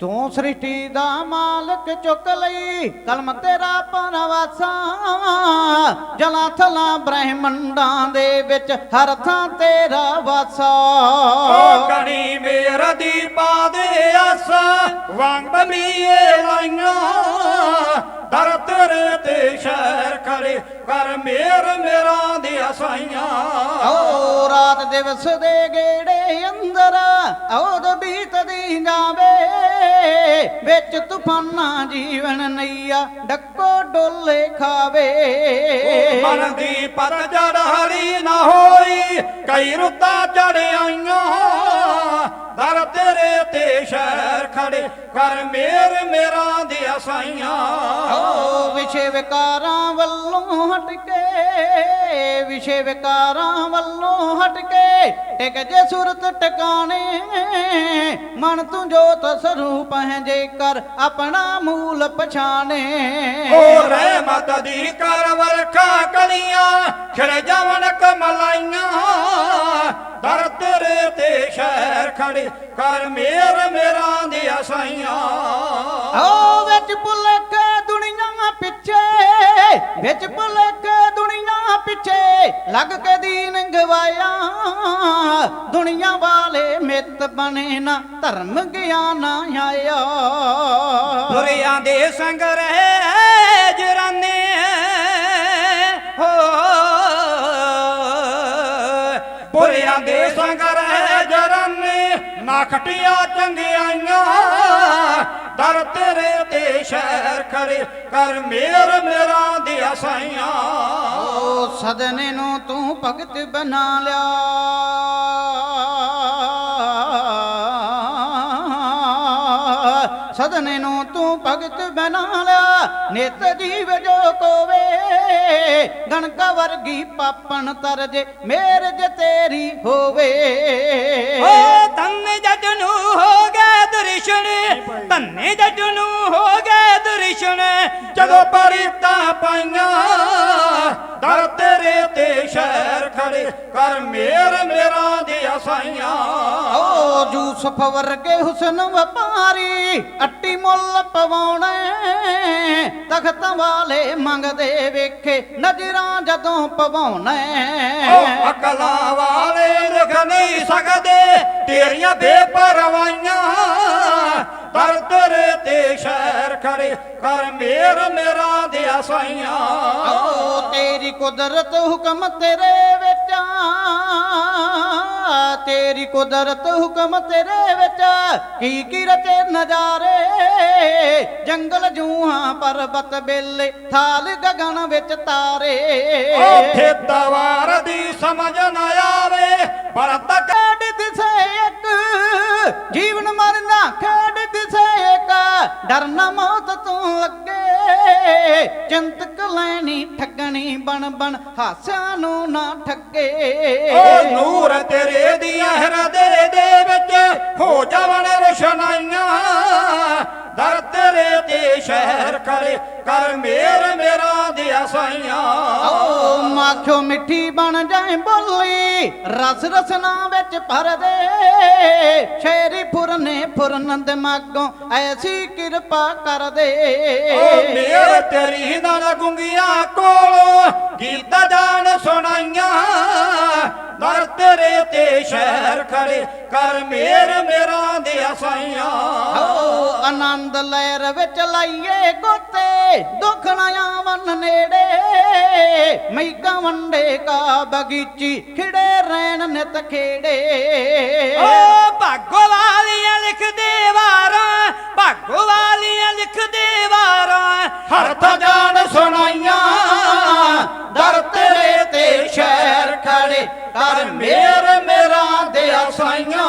ਤੂੰ ਸ੍ਰਿਸ਼ਟੀ ਦਾ ਮਾਲਕ ਚੁੱਕ ਲਈ ਕਲਮ ਤੇਰਾ ਪਰਵਾਸਾ ਜਲਾ ਥਲਾ ਬ੍ਰਹਿਮੰਡਾਂ ਦੇ ਵਿੱਚ ਹਰ ਥਾਂ ਤੇਰਾ ਵਾਸਾ। ਓ ਕਣੀ ਮੇਰ ਦੀ ਪਾ ਦੇ ਆਸਾ ਵਾਂਗ ਬਮੀਏ ਲਾਈਆਂ। ਦਰ ਤੇਰੇ ਤੇ ਸ਼ਹਿਰ ਖੜੇ ਕਰ ਮੇਰ ਮੇਰਾ ਦੀ ਅਸਾਈਆਂ ਓ ਰਾਤ ਦਿਵਸ ਦੇ ਗੇੜੇ ਅੰਦਰ ਔਦ ਬੀਤਦੀ ਜਾਵੇ। ਵਿੱਚ ਤੂਫਾਨਾਂ ਜੀਵਨ ਨਈਆ ਡੱਕੋ ਡੋਲੇ ਖਾਵੇ। ਮਨ ਦੀ ਪਤਝੜ ਹਰੀ ਨਾ ਹੋਈ ਕਈ ਰੁੱਤਾਂ ਚੜ ਆਈਆਂ। ਦਰ ਤੇਰੇ ਤੇ ਸ਼ਹਿਰ ਖੜੇ ਕਰ ਮੇਰ ਮੇਰਾ ਦੀ ਅਸਾਈਆਂ ਓ ਵਿਸ਼ੇ ਵਿਕਾਰਾਂ ਵੱਲੋਂ ਹਟ ਕੇ ਵਿਸ਼ੇ ਵਿਕਾਰਾਂ ਵੱਲੋਂ ਹਟ ਕੇ ਟਿਕ ਜੇ ਸੁਰਤ ਟਿਕਾਣੇ ਮਨ ਤੂੰ ਜੋਤ ਸਰੂਪ ਹੈ ਜੇਕਰ ਆਪਣਾ ਮੂਲ ਪਛਾਣੇ। ਓ ਰਹਿਮਤ ਦੀ ਕਰ ਵਰਖਾ ਕਲੀਆਂ ਖਿੜ ਜਾਵਣ ਕਮਲਾਈਆਂ। ਦਰ ਤੇਰੇ ਤੇ ਸ਼ਹਿਰ ਖੜੇ ਕਰ ਮੇਰ ਮੇਰਾ ਦੀ ਅਸਾਈਆਂ ਓ ਵਿੱਚ ਭੁਲੇਖ ਦੁਨੀਆ ਪਿੱਛੇ ਵਿੱਚ ਪਿੱਛੇ ਲੱਗ ਕੇ ਦੀਨ ਗਵਾਇਆ, ਦੁਨੀਆ ਵਾਲੇ ਮਿੱਤ ਬਣੇ ਨਾ, ਧਰਮ ਗਿਆਨ ਆਇਆ। ਦੁਰੀਆਂ ਦੇ ਸੰਗ ਰਹਿ ਜਰਾਨੇ, ਹੋ। ਪੁਰਿਆਂ ਦੇ ਸੰਗ ਰਹਿ ਜਰਾਨੇ, ਨਾ ਖਟੀਆਂ ਚੰਗਿਆਈਆਂ ਦਰ ਤੇ ਸ਼ਹਿਰ ਖੜੇ ਕਰ ਮੇਰ ਮੇਰਾ ਦੀ ਅਸਾਈਆਂ ਓ ਸਦਨੇ ਨੂੰ ਤੂੰ ਭਗਤ ਬਣਾ ਲਿਆ। ਸਦਨੇ ਨੂੰ ਤੂੰ ਭਗਤ ਬਣਾ ਲਿਆ। ਨਿਤ ਜੀਵ ਜੋ ਕੋਵੇ ਗਣਕਾ ਵਰਗੀ ਪਾਪਣ ਤਰਜੇ ਮੇਰ ਜੇ ਤੇਰੀ ਹੋਵੇ। ਓ ਧੰਨੇ ਜੱਜ ਨੂੰ ਹੋ ਗਏ ਦਰਸ਼ਨ ਧੰਨੇ ਜੱਜ ਨੂੰ ਹੋ ਦਰਸ਼ਨ ਜਦੋਂ ਪਰੀਤਾਂ ਪਾਈਆਂ ਦਰ ਤੇਰੇ ਤੇ ਸ਼ਹਿਰ ਖੜੇ ਕਰ ਮੇਰ ਮੇਰਾ ਦੀ ਅਸਾਈਆਂ ਓ ਯੂਸਫ ਵਰਗੇ ਹੁਸਨ ਵਪਾਰੀ ਅੱਟੀ ਮੁੱਲ ਪਵਾਉਣਾ ਤਖਤ ਵਾਲੇ ਮੰਗਦੇ ਵੇਖੇ ਨਜ਼ਰਾਂ ਜਦੋਂ ਪਵਾਉਣਾ। ਓ ਅਕਲਾਂ ਵਾਲੇ ਲਿਖ ਨਹੀਂ ਸਕਦੇ ਤੇਰੀਆਂ ਬੇਪਰਵਾਈਆਂ ਦਰ ਤੇਰੇ ਤੇ ਖੜੇ ਕਰ ਮੇਰ ਮੇਰਾ ਦੀ ਅਸਾਈਆਂ ਓ ਤੇਰੀ ਕੁਦਰਤ ਹੁਕਮ ਤੇਰੇ ਵਿੱਚ ਤੇਰੀ ਕੁਦਰਤ ਹੁਕਮ ਤੇਰੇ ਵਿੱਚ ਕੀ ਕੀ ਰਚੇ ਨਜ਼ਾਰੇ ਜੰਗਲ ਜੂਹਾਂ ਪਰਬਤ ਬੇਲੇ ਥਾਲ ਗਗਨ ਵਿੱਚ ਤਾਰੇ। ਉੱਥੇ ਤਵਾਰ ਦੀ ਸਮਝ ਨਾ ਆਵੇ ਪਰ ਤੱਕ ਦਿਸੇ ਇੱਕ ਜੀਵਨ ਮਰਨਾ ਇੱਕ ਡਰਨਾ ਮੌਤ ਤੋਂ ਲੱਗੇ। ਚਿੰਤਕ ਲੈਣੀ, ਠੱਗਣੀ ਬਣ ਬਣ, ਹਾਸਿਆਂ ਨੂੰ ਨਾ ਠੱਗੇ। ਓ ਨੂਰ ਤੇਰੇ ਦੀਆਂ ਹਿਰਦੇ ਦੇ ਵਿੱਚ ਹੋ ਜਾਵਣ ਰੁਸ਼ਨਾਈਆਂ। ਦਰ ਤੇਰੇ ਤੇ ਸ਼ਹਿਰ ਖੜੇ ਕਰ ਮੇਰ ਮੇਰਾ ਦੀ ਅਸਾਈਆਂ ਓ ਮਾਖਿਓ ਮਿੱਠੀ ਬਣ ਜਾਏ ਬੋਲੀ ਰਸ ਰਸਨਾ ਵਿੱਚ ਭਰ ਦੇ। ਸ਼ੇਰੀ ਫੁਰਨੇ ਫੁਰਨ ਦਿਮਾਗੋਂ ਐਸੀ ਕਿਰਪਾ ਕਰ ਦੇ। ਓ ਮੇਰ ਤੇਰੀ ਨਾਲ ਗੁੰਗੀਆਂ ਕੋਲੋਂ ਗੀਤ ਜਾਣ ਸੁਣਾਈਆਂ। ਦਰ ਤੇਰੇ ਤੇ ਸ਼ਹਿਰ ਖੜੇ ਕਰ ਮੇਰ ਮੇਰਾ ਦੀ ਅਸਾਈਆਂ ਓ ਆਨੰਦ ਲਹਿਰ ਵਿੱਚ ਲਈਏ ਗੋਤੇ ਦੁੱਖ ਨਾ ਆਵਨ ਨੇੜੇ। ਮਈ ਗਵੰਡੇ ਕਾ ਬਗੀਚੀ ਖਿੜੇ ਰਹਿਣ ਨਿਤ ਖੇੜੇ। ਓ ਭਾਗੋ ਵਾਲੀਆਂ ਲਿਖਦੇ ਵਾਰਾਂ ਭਾਗੋ ਵਾਲੀਆਂ ਲਿਖਦੇ ਵਾਰਾਂ। ਹਰਥ ਜਾਣ ਸੁਣਾਈਆਂ ਦਰ ਤੇਰੇ ਤੇ ਸ਼ਹਿਰ ਖੜੇ। ਕਰ ਮੇਰ ਮੇਰਾ ਦੇ ਆਸਾਈਆਂ